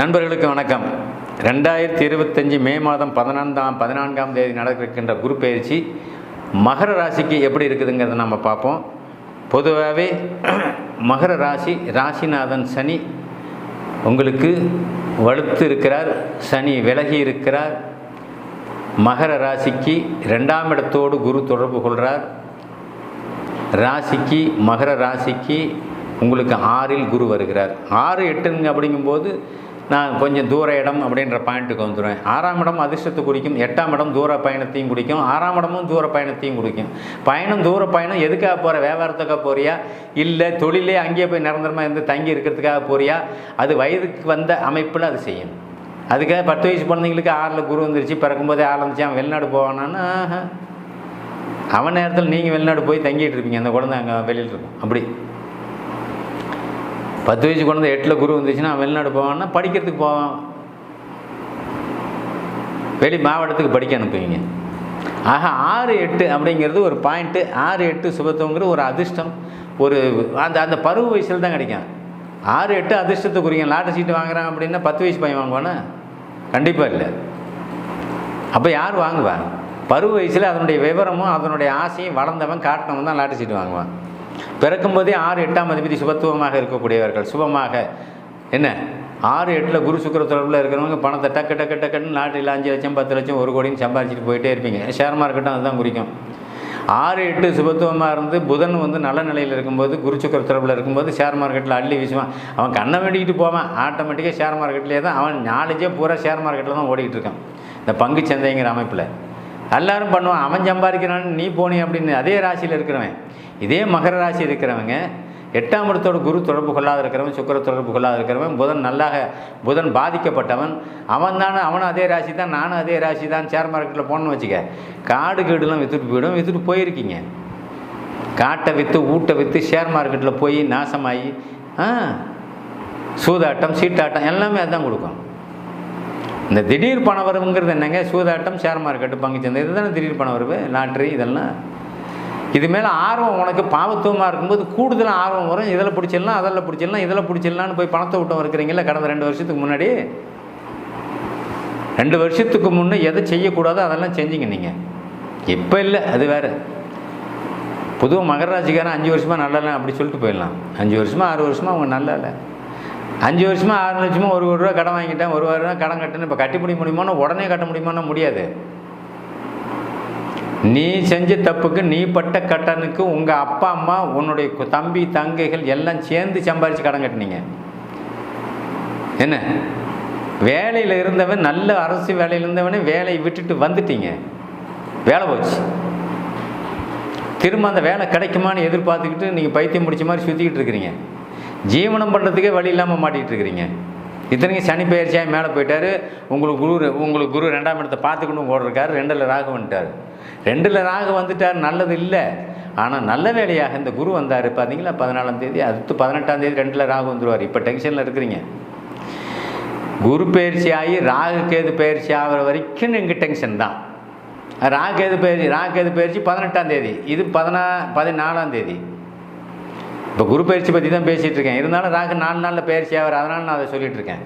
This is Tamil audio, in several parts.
நண்பர்களுக்கு வணக்கம். ரெண்டாயிரத்தி இருபத்தஞ்சி மே மாதம் பதினான்காம் பதினான்காம் தேதி நடக்கின்ற குரு பயிற்சி மகர ராசிக்கு எப்படி இருக்குதுங்கிறத நம்ம பார்ப்போம். பொதுவாகவே மகர ராசி ராசிநாதன் சனி உங்களுக்கு வலுத்து இருக்கிறார் சனி விலகி இருக்கிறார். மகர ராசிக்கு ரெண்டாம் இடத்தோடு குரு தொடர்பு கொள்கிறார் ராசிக்கு மகர ராசிக்கு உங்களுக்கு ஆறில் குரு வருகிறார். ஆறு எட்டுங்க அப்படிங்கும்போது நான் கொஞ்சம் தூர இடம் அப்படின்ற பாயிண்ட்டுக்கு வந்துடுவேன். ஆறாம் இடம் அதிர்ஷ்டத்தை குறிக்கும் எட்டாம் இடம் தூர பயணத்தையும் குறிக்கும் ஆறாம் இடமும் தூர பயணத்தையும் குறிக்கும். பயணம் தூர பயணம் எதுக்காக போகிற வியாபாரத்துக்காக போறியா? இல்லை தொழிலே அங்கேயே போய் நிரந்தரமாக இருந்து தங்கி இருக்கிறதுக்காக போறியா? அது வயதுக்கு வந்த அமைப்பில் அது செய்யும் அதுக்காக பத்து வயசு குழந்தைங்களுக்கு ஆறில் குரு வந்துருச்சு பிறக்கும்போதே ஆள் வந்துச்சு அவன் வெளிநாடு போவானான்னு அவன் நேரத்தில் நீங்கள் வெளிநாடு போய் தங்கிட்டு இருப்பீங்க அந்த குழந்தை அங்கே வெளியில் இருக்கும். அப்படி. பத்து வயசு குழந்தை எட்டில் குரு வந்துச்சுன்னா வெளிநாடு போவான்னா படிக்கிறதுக்கு போவான். வெளி மாவட்டத்துக்கு படிக்க அனுப்புவீங்க. ஆக ஆறு எட்டு அப்படிங்கிறது ஒரு பாயிண்ட்டு ஆறு எட்டு சுபத்துவங்கிறது ஒரு அதிர்ஷ்டம். ஒரு அந்த அந்த பருவ வயசில் தான் கிடைக்கும். ஆறு எட்டு அதிர்ஷ்டத்தை குறிக்கும் லாட்டரி சீட்டு வாங்குறான் அப்படின்னா பத்து வயசு பையன் வாங்குவானா? கண்டிப்பாக இல்லை. அப்போ யார் வாங்குவா? பருவ வயசில் அதனுடைய விவரமும் அதனுடைய ஆசையும் வளர்ந்தவன் காட்டினவன் தான் லாட்டரி சீட்டு வாங்குவான். பிறக்கும்போதே ஆறு எட்டாம் அதிபதி சுபத்துவமாக இருக்கக்கூடியவர்கள். சுபமாக என்ன? ஆறு எட்டில் குரு சுக்கர தொடர்பில் இருக்கிறவங்க பணத்தை டக்கு டக்கு டக்குன்னு நாட்டில் அஞ்சு லட்சம் பத்து லட்சம் ஒரு கோடின்னு சம்பாதிச்சுட்டு போயிட்டே இருப்பீங்க. ஷேர் மார்க்கெட்டும் அதுதான் குறிக்கும். ஆறு எட்டு சுபத்துவமாக இருந்து புதன் வந்து நல்ல நிலையில் இருக்கும்போது குரு சுக்கர தொடர்பில் இருக்கும்போது ஷேர் மார்க்கெட்டில் அள்ளி வீசுவான். அவன் கண்ணை வேண்டிக்கிட்டு போவான். ஆட்டோமேட்டிக்காக ஷேர் மார்க்கெட்லேயே தான் அவன் நாலேஜே பூரா ஷேர் மார்க்கெட்டில் தான் ஓடிக்கிட்டு இருக்கான். இந்த பங்கு சந்தைங்கிற அமைப்பில். எல்லாரும் பண்ணுவான். அவன் சம்பாதிக்கிறான்னு நீ போனி அப்படின்னு. அதே ராசியில் இருக்கிறவன். இதே மகர ராசி இருக்கிறவங்க எட்டாம் இடத்தோட குரு தொடர்பு கொள்ளாத இருக்கிறவன் சுக்கர தொடர்பு கொள்ளாத இருக்கிறவன் புதன் நல்லாக புதன் பாதிக்கப்பட்டவன் அவன் தானே அவனும் அதே ராசி தான் நானும் அதே ராசி தான் ஷேர் மார்க்கெட்டில் போகணும்னு வச்சுக்க. காடு கீடுலாம் விற்றுட்டு போயிடும் விற்றுட்டு போயிருக்கீங்க. காட்டை விற்று ஊட்டை விற்று ஷேர் மார்க்கெட்டில் போய் நாசமாகி ஆ சூதாட்டம் சீட்டாட்டம் எல்லாமே அதுதான் கொடுக்கும். இந்த திடீர் பணவரவுங்கிறது என்னங்க? சூதாட்டம் ஷேர் மார்க்கெட்டு பங்கு பங்குச்சந்தை இதுதானே திடீர் பணவரவு லாட்ரி இதெல்லாம் இது மேலே ஆர்வம் உனக்கு பாவத்துவமாக இருக்கும்போது கூடுதலாக ஆர்வம் வரும். இதில் பிடிச்சிடலாம் அதில் பிடிச்சிடலாம் இதில் பிடிச்சிடலான்னு போய் பணத்தை விட்டு இருக்கிறீங்களா கடந்த ரெண்டு வருஷத்துக்கு முன்னாடி? ரெண்டு வருஷத்துக்கு முன்னே எதை செய்யக்கூடாதோ அதெல்லாம் செஞ்சீங்க நீங்கள் இப்போ இல்லை அது வேறு. பொதுவாக மகராஜிக்காரன் அஞ்சு வருஷமாக நல்லா இல்லை அப்படி சொல்லிட்டு போயிடலாம். அஞ்சு வருஷமாக ஆறு வருஷமாக அவங்க நல்லா இல்லை அஞ்சு வருஷமாக ஆறு லட்சமாக ஒரு ஒரு ரூபா கடன் வாங்கிட்டேன் ஒரு ரூபா கடன் கட்டணும் இப்போ கட்டி முடிய முடியுமானா உடனே கட்ட முடியுமானா முடியாது. நீ செஞ்ச தப்புக்கு நீ பட்ட கட்டனுக்கு உங்கள் அப்பா அம்மா உன்னுடைய தம்பி தங்கைகள் எல்லாம் சேர்ந்து சம்பாரித்து கடன் கட்டினீங்க. என்ன? வேலையில் இருந்தவன் நல்ல அரசு வேலையில் இருந்தவனே வேலையை விட்டுட்டு வந்துட்டீங்க. வேலை போச்சு. திரும்ப அந்த வேலை கிடைக்குமான்னு எதிர்பார்த்துக்கிட்டு நீங்கள் பைத்தியம் முடிச்ச மாதிரி சுற்றிக்கிட்டு இருக்கிறீங்க. ஜீவனம் பண்ணுறதுக்கே வழி இல்லாமல் மாட்டிகிட்டு இருக்கிறீங்க. இத்தனைக்கும் சனி பயிற்சியாக மேலே போயிட்டாரு. உங்களுக்கு குரு உங்களுக்கு குரு ரெண்டாம் இடத்தை பார்த்துக்கணும் ஓடுறாரு ரெண்டில் ராகு வந்துட்டார். ரெண்டில் ராகு வந்துட்டார் நல்லது இல்லை. ஆனால் நல்ல வேலையாக இந்த குரு வந்தார். பார்த்தீங்களா பதினாலாம் தேதி அடுத்து பதினெட்டாம் தேதி ரெண்டில் ராகு வந்துடுவார் இப்போ டென்ஷனில் இருக்கிறீங்க. குரு பயிற்சி ஆகி ராகு கேது பயிற்சி ஆகிற வரைக்கும் நீங்கள் டென்ஷன் தான். ராகு கேது பயிற்சி ராகு கேது பயிற்சி பதினெட்டாம் தேதி. இது பதினா பதினாலாம் தேதி. இப்போ குரு பயிற்சி பற்றி தான் பேசிகிட்டு இருக்கேன். இருந்தாலும் ராகு நாலு நாளில் பயிற்சி ஆகிற அதனால் நான் அதை சொல்லிகிட்டு இருக்கேன்.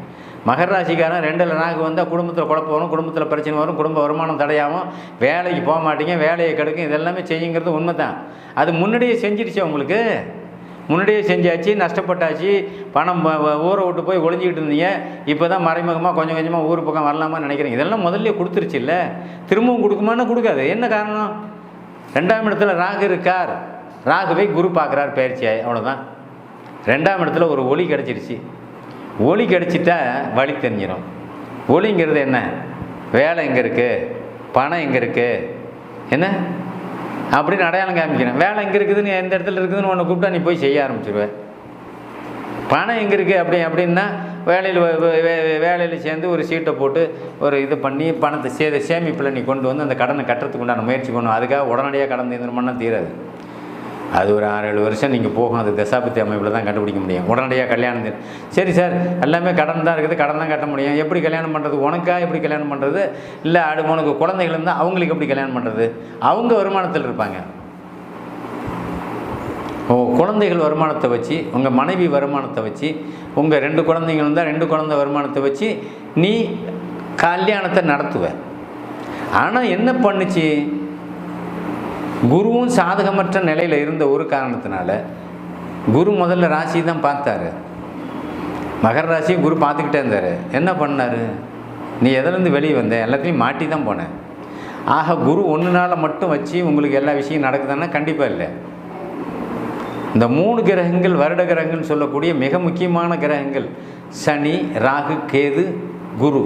மகர ராசிக்காரன் ரெண்டில் ராகு வந்தால் குடும்பத்தில் குழப்பம் வரும் குடும்பத்தில் பிரச்சனை வரும் குடும்ப வருமானம் தடையாகும். வேலைக்கு போக மாட்டீங்க வேலையை கெடுக்கும் இதெல்லாமே செய்யுங்கிறது உண்மை தான் அது முன்னாடியே செஞ்சிருச்சு உங்களுக்கு? முன்னாடியே செஞ்சாச்சு நஷ்டப்பட்டாச்சு பணம் ஊரை விட்டு போய் ஒளிஞ்சிக்கிட்டு இருந்தீங்க. இப்போ தான் மறைமுகமாக கொஞ்சம் கொஞ்சமாக ஊர் பக்கம் வரலாமான்னு நினைக்கிறீங்க. இதெல்லாம் முதல்ல கொடுத்துருச்சு இல்லை? திரும்பவும் கொடுக்குமான்னு கொடுக்காது. என்ன காரணம்? ரெண்டாம் இடத்துல ராகு இருக்கார். ராகுவை குரு பார்க்குறார் பயிற்சியாய். அவ்வளோதான் ரெண்டாம் இடத்துல ஒரு ஒளி கிடச்சிருச்சு. ஒளி கிடச்சிட்டா வழி தெரிஞ்சிடும் ஒளிங்கிறது என்ன? வேலை எங்கே இருக்குது பணம் எங்கே இருக்குது என்ன? அப்படின்னு அடையாளம் காமிக்கிறேன் வேலை எங்கே இருக்குதுன்னு எந்த இடத்துல இருக்குதுன்னு உன்னை கூப்பிட்டா நீ போய் செய்ய ஆரம்பிச்சிருவேன் பணம் எங்கே இருக்குது அப்படி அப்படின்னா வேலையில் வேலையில் சேர்ந்து ஒரு சீட்டை போட்டு ஒரு இது பண்ணி பணத்தை சே சேமிப்பில் நீ கொண்டு வந்து அந்த கடனை கட்டுறதுக்கு உண்டான முயற்சி பண்ணணும் அதுக்காக உடனடியாக கடன் தீர்ந்தோம்னா தீராது. அது ஒரு ஆறு ஏழு வருஷம் நீங்கள் போகும். அது தசாபத்தி அமைப்பில் தான் கண்டுபிடிக்க முடியும். உடனடியாக கல்யாணம் சரி சார் எல்லாமே கடன் தான் இருக்குது. கடன் தான் கட்ட முடியும். எப்படி கல்யாணம் பண்ணுறது உனக்கா எப்படி கல்யாணம் பண்ணுறது இல்லை அடு உனக்கு குழந்தைகள் இருந்தால் அவங்களுக்கு எப்படி கல்யாணம் பண்ணுறது அவங்க வருமானத்தில் இருப்பாங்க. குழந்தைகள் வருமானத்தை வச்சு உங்கள் மனைவி வருமானத்தை வச்சு உங்கள் ரெண்டு குழந்தைங்க இருந்தால் ரெண்டு குழந்தை வருமானத்தை வச்சு நீ கல்யாணத்தை நடத்துவ. ஆனால் என்ன பண்ணுச்சு? குருவும் சாதகமற்ற நிலையில் இருந்த ஒரு காரணத்தினால குரு முதல்ல ராசி தான் பார்த்தாரு. மகர ராசியை குரு பார்த்துக்கிட்டே இருந்தார். என்ன பண்ணார்? நீ எதுலேருந்து வெளியே வந்த? எல்லாத்தையும் மாட்டி தான் போனேன் ஆக குரு ஒன்று மட்டும் வச்சு உங்களுக்கு எல்லா விஷயம் நடக்குதுன்னா கண்டிப்பாக இல்லை. இந்த மூணு கிரகங்கள் வருட கிரகங்கள்னு சொல்லக்கூடிய மிக முக்கியமான கிரகங்கள் சனி ராகு கேது குரு.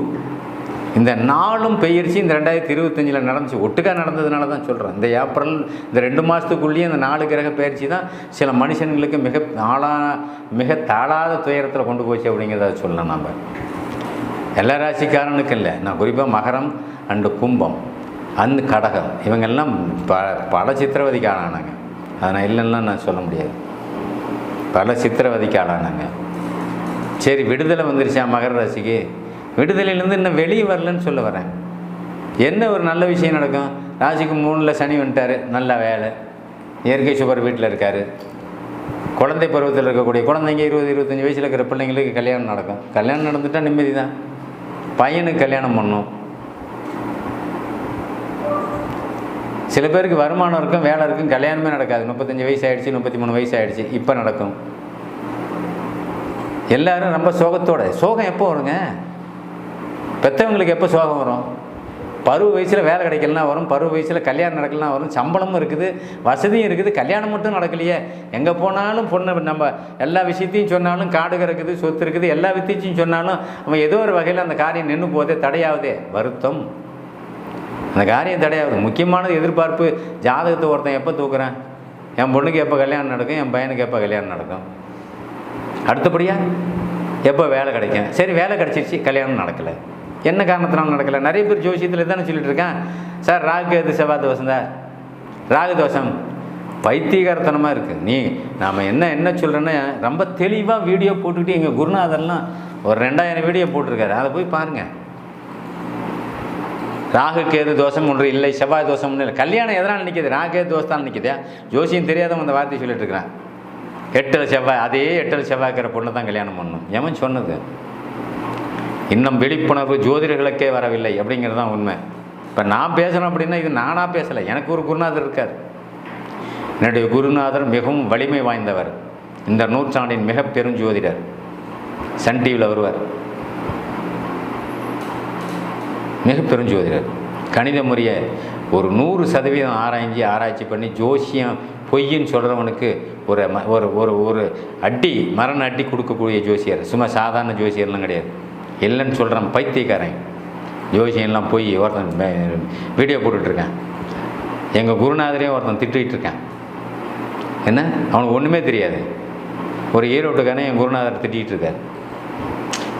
இந்த நாளும் பெயர்ச்சி இந்த ரெண்டாயிரத்தி இருபத்தஞ்சில் நடந்துச்சு. ஒட்டுக்கா நடந்ததுனால தான் சொல்கிறேன் இந்த ஏப்ரல் இந்த ரெண்டு மாதத்துக்குள்ளேயே இந்த நாலு கிரக பயிற்சி தான் சில மனுஷங்களுக்கு மிக ஆளா மிக தாழாத துயரத்தில் கொண்டு போச்சு அப்படிங்கிறத சொல்லலாம் நம்ம எல்லா ராசிக்காரனுக்கு இல்லை. நான் குறிப்பாக மகரம் அண்டு கும்பம் அந்த கடகம். இவங்கெல்லாம் ப பல சித்திரவதைக்கு ஆளானாங்க அதை நான் இல்லைன்னா நான் சொல்ல முடியாது. பல சித்திரவதைக்கு ஆளானாங்க சரி விடுதலை வந்துருச்சா மகர ராசிக்கு? விடுதலையிலேருந்து இன்னும் வெளியே வரலன்னு சொல்ல வரேன். என்ன ஒரு நல்ல விஷயம் நடக்கும்? ராசிக்கு மூணில் சனி வந்துட்டார் நல்ல வேலை. இயற்கை சுவர் வீட்டில் இருக்கார். குழந்தை பருவத்தில் இருக்கக்கூடிய குழந்தைங்க இருபது இருபத்தஞ்சி வயசில் இருக்கிற பிள்ளைங்களுக்கு கல்யாணம் நடக்கும். கல்யாணம் நடந்துட்டால் நிம்மதி தான் பையனுக்கு கல்யாணம் பண்ணும். சில பேருக்கு வருமானம் இருக்கும் வேலை இருக்கும் கல்யாணமே நடக்காது. முப்பத்தஞ்சு வயசு ஆகிடுச்சு முப்பத்தி மூணு வயசு ஆகிடுச்சு இப்போ நடக்கும். எல்லாரும் ரொம்ப சோகத்தோட. சோகம் எப்போ வருங்க? பெற்றவங்களுக்கு எப்போ சோகம் வரும்? பருவ வயசில் வேலை கிடைக்கலனா வரும் பருவ வயசில் கல்யாணம் நடக்கலாம் வரும் சம்பளமும் இருக்குது வசதியும் இருக்குது கல்யாணம் மட்டும் நடக்கலையே. எங்கே போனாலும் பொண்ணு நம்ம எல்லா விஷயத்தையும் சொன்னாலும் காடு கிடக்குது சொத்து இருக்குது எல்லா வித்தியத்தையும் சொன்னாலும் அவன் ஏதோ ஒரு வகையில் அந்த காரியம் நின்று போதே தடையாவதே வருத்தம். அந்த காரியம் தடையாவது முக்கியமானது எதிர்பார்ப்பு. ஜாதகத்தை ஒருத்தன் எப்போ தூக்குறேன்? என் பொண்ணுக்கு எப்போ கல்யாணம் நடக்கும்? என் பையனுக்கு எப்போ கல்யாணம் நடக்கும்? அடுத்தபடியாக எப்போ வேலை கிடைக்கும்? சரி வேலை கிடச்சிருச்சு கல்யாணம் நடக்கலை. என்ன காரணத்தினால நடக்கலை? நிறைய பேர் ஜோசியத்தில் தானே சொல்லிட்டு இருக்கேன். சார் ராகு கேது செவ்வாய் தோஷம் தான் ராகு தோஷம். பைத்தியகாரத்தனமாக இருக்குது நீ நாம் என்ன என்ன சொல்கிறேன்னா ரொம்ப தெளிவாக வீடியோ போட்டுக்கிட்டு எங்கள் குருநாதர்லாம் ஒரு ரெண்டாயிரம் வீடியோ போட்டிருக்காரு. அதை போய் பாருங்கள் ராகு கேது தோஷம் ஒன்று இல்லை. செவ்வாய் தோஷம் ஒன்று இல்லை. கல்யாணம் எதனால் நிற்கிது ராகு கேது தோஷத்தால் நிற்கிதா ஜோசியம் தெரியாதவங்க அந்த வார்த்தை சொல்லிட்டு இருக்கிறான். எட்டில் செவ்வாய் அதே எட்டில் செவ்வாய் இருக்கிற தான் கல்யாணம் பண்ணணும் எவன் சொன்னது? இன்னும் விழிப்புணர்வு ஜோதிடர்களுக்கே வரவில்லை அப்படிங்கிறது தான் உண்மை. இப்போ நான் பேசுகிறேன் அப்படின்னா இது நானாக பேசலை எனக்கு ஒரு குருநாதர் இருக்கார். என்னுடைய குருநாதர் மிகவும் வலிமை வாய்ந்தவர். இந்த நூற்றாண்டின் மிக பெருஞ்சோதிடர் சன் டிவியில் வருவார். மிக பெருஞ்சோதிடர் கணித முறையை ஒரு நூறு சதவீதம் ஆராய்ஞ்சி ஆராய்ச்சி பண்ணி ஜோசியம் பொய்ன்னு சொல்கிறவனுக்கு ஒரு ம ஒரு ஒரு ஒரு அடி மரண அடி கொடுக்கக்கூடிய ஜோசியர். சும்மா சாதாரண ஜோசியர்லாம் கிடையாது. இல்லைன்னு சொல்கிறான் பைத்தியக்காரன். ஜோசியெல்லாம் போய் ஒருத்தன் வீடியோ போட்டுட்ருக்கேன். எங்கள் குருநாதரையும் ஒருத்தன் திட்டிகிட்டு இருக்கான் என்ன? அவனுக்கு ஒன்றுமே தெரியாது. ஒரு ஈரோட்டுக்காரன் என் குருநாதரை திட்டிகிட்டு இருக்காரு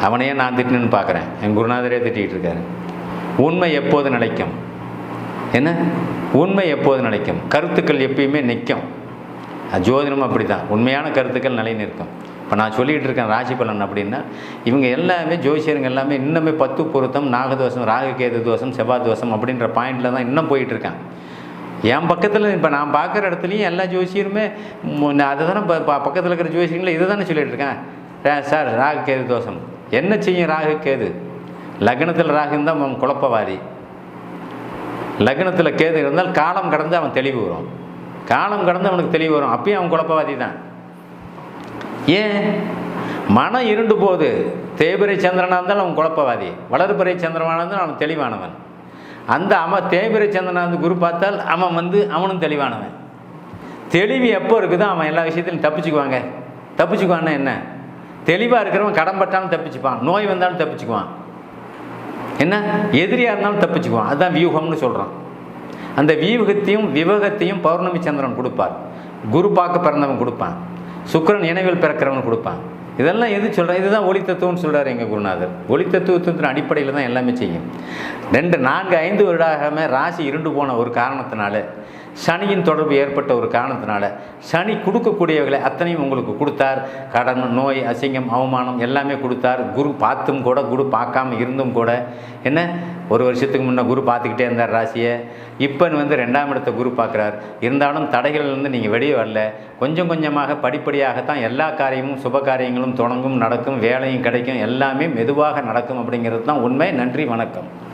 அவனையே நான் திட்டினு பார்க்குறேன் என் குருநாதரே திட்டிகிட்டு இருக்காரு உண்மை எப்போது நிலைக்கும்? என்ன? உண்மை எப்போது நிலைக்கும்? கருத்துக்கள் எப்பயுமே நிற்கும். ஜோதிடம் அப்படி தான் உண்மையான கருத்துக்கள் நிலை நிற்கும் இப்போ நான் சொல்லிகிட்டு இருக்கேன் ராசி பலன் அப்படின்னா இவங்க எல்லாமே ஜோசியருங்க எல்லாமே இன்னுமே பத்து பொருத்தம் நாகதோஷம் ராககேது தோஷம் செவ்வாய் தோஷம் அப்படின்ற பாயிண்டில் தான் இன்னும் போயிட்டுருக்கான் என் பக்கத்தில் இப்போ நான் பார்க்குற இடத்துலையும் எல்லா ஜோசியருமே அதை தானே பக்கத்தில் இருக்கிற ஜோசியங்களும் இதை தானே சொல்லிகிட்டு இருக்கேன் சார் ராகு கேது தோஷம். என்ன செய்யும் ராகு கேது லக்னத்தில் ராகு இருந்தால் அவன் குழப்பவாதி லக்னத்தில் கேது இருந்தால் காலம் கடந்து அவன் தெளிவு வரும். காலம் கடந்து அவனுக்கு தெளிவு வரும். அப்பயும் அவன் குழப்பவாதி தான். ஏன்? மனம் இருண்டு போகுது. தேய்பிரை சந்திரனாக இருந்தாலும் அவன் குழப்பவாதி. வளர்பிறை சந்திரனாக இருந்தாலும் அவன் தெளிவானவன். அந்த அவன் தேய்பிரை சந்திரனாக இருந்து குரு பார்த்தால் அவன் வந்து அவனும் தெளிவானவன். தெளிவு எப்போ இருக்குதோ அவன் எல்லா விஷயத்திலும் தப்பிச்சுக்குவாங்க. தப்பிச்சுக்குவான்னா என்ன? தெளிவாக இருக்கிறவன் கடன் பட்டாலும் தப்பிச்சுப்பான். நோய் வந்தாலும் தப்பிச்சுக்குவான். என்ன? எதிரியாக இருந்தாலும் தப்பிச்சுக்குவான். அதுதான் வியூகம்னு சொல்கிறான் அந்த வியூகத்தையும் விவேகத்தையும் பௌர்ணமி சந்திரன் கொடுப்பார். குரு பார்க்க பிறந்தவன் கொடுப்பான். சுக்கிரன் இணைவில் பிறக்கிறவன் கொடுப்பான். இதெல்லாம் எது சொல்கிறேன் இதுதான் ஒளி தத்துவம்னு சொல்கிறார் எங்கள் குருநாதர். ஒளி தத்துவத்தின் அடிப்படையில் தான் எல்லாமே செய்யும். ரெண்டு நான்கு ஐந்து வருடாகமே ராசி இருண்டு போன ஒரு காரணத்தினால சனியின் தொடர்பு ஏற்பட்ட ஒரு காரணத்தினால சனி கொடுக்கக்கூடியவர்களை அத்தனையும் உங்களுக்கு கொடுத்தார். கடன் நோய் அசிங்கம் அவமானம் எல்லாமே கொடுத்தார். குரு பார்த்தும் கூட குரு பார்க்காம இருந்தும் கூட. என்ன? ஒரு வருஷத்துக்கு முன்னே குரு பார்த்துக்கிட்டே இருந்தார் ராசியை. இப்போ வந்து ரெண்டாம் இடத்த குரு பார்க்குறார். இருந்தாலும் தடைகள்லேருந்து நீங்கள் வெளியே வரல. கொஞ்சம் கொஞ்சமாக படிப்படியாகத்தான் எல்லா காரியமும் சுப காரியங்களும் தொடங்கும் நடக்கும் வேலையும் கிடைக்கும் எல்லாமே மெதுவாக நடக்கும் அப்படிங்கிறது தான் உண்மை. நன்றி வணக்கம்.